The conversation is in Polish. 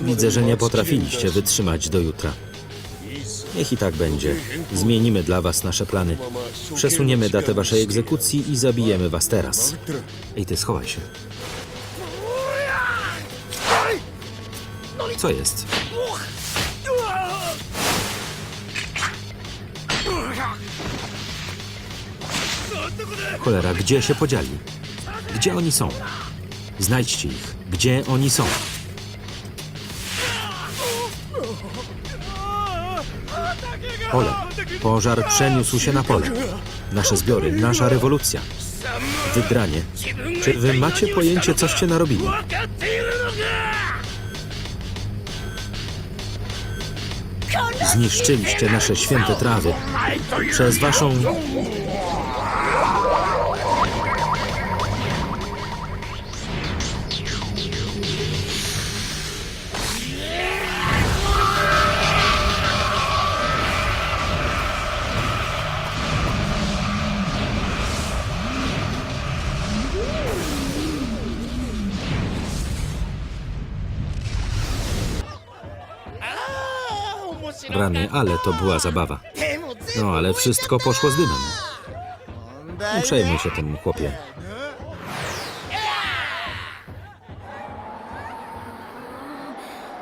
Widzę, że nie potrafiliście wytrzymać do jutra. Niech i tak będzie. Zmienimy dla was nasze plany. Przesuniemy datę waszej egzekucji i zabijemy was teraz. Ej, ty schowaj się. Co jest? Cholera, gdzie się podzieli? Gdzie oni są? Znajdźcie ich. Gdzie oni są? Pole. Pożar przeniósł się na pole. Nasze zbiory, nasza rewolucja. Wydranie. Czy wy macie pojęcie, coście narobili? Zniszczyliście nasze święte trawy. Przez waszą... Rany, ale to była zabawa. No, ale wszystko poszło z dymem. Nie przejmuj się tym, chłopie.